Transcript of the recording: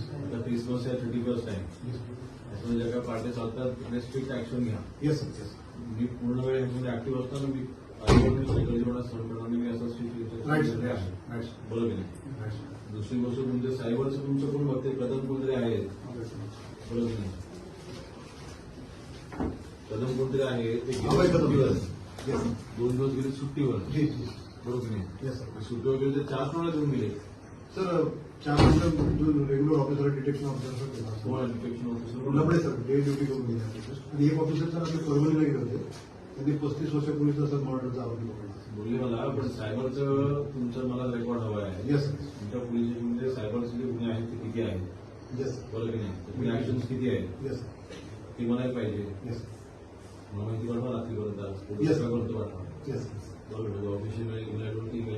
तीस नो से thirty first आहे त्याच्यामुळे ज्या काही पार्ट्या चालतात स्ट्रिक्ट ऍक्शन घ्या येस येस मी पूर्ण वेळ ह्याच्यामध्ये ऍक्टिव्ह असताना मी दुसरी गोष्ट तुमच्या साहेबांचं तुमचं कोण बघते कदम कोणतरी आहेत बरोबर नाही कदम कोणतरी आहे ते दिवस दोन दिवस गेले सुट्टीवर बरोबर नाही सुट्टीवर गेले चार तोडा देऊन गेले सर चार जो regular officer detection officer detection officer उन्हामुळे सर डे ड्युटी करून गेले आणि एक ऑफिसर सर आपले परभणीला गेले होते त्यांनी पस्तीस वर्ष पोलीस असं मॉडरचा आरोप बोलले मला पण सायबरचं तुमचं मला रेकॉर्ड हवा आहे येस तुमच्या पोलीस सायबरचे जे गुन्हे आहेत ते किती आहेत येस बरोबर नाही तुम्ही ऍक्शन किती आहेत येस ती मलाही पाहिजे येस मला माहिती पाठवा रात्रीपर्यंत पोलीस करतो पाठवा येस बरोबर ऑफिशियल गुन्ह्याकडून ती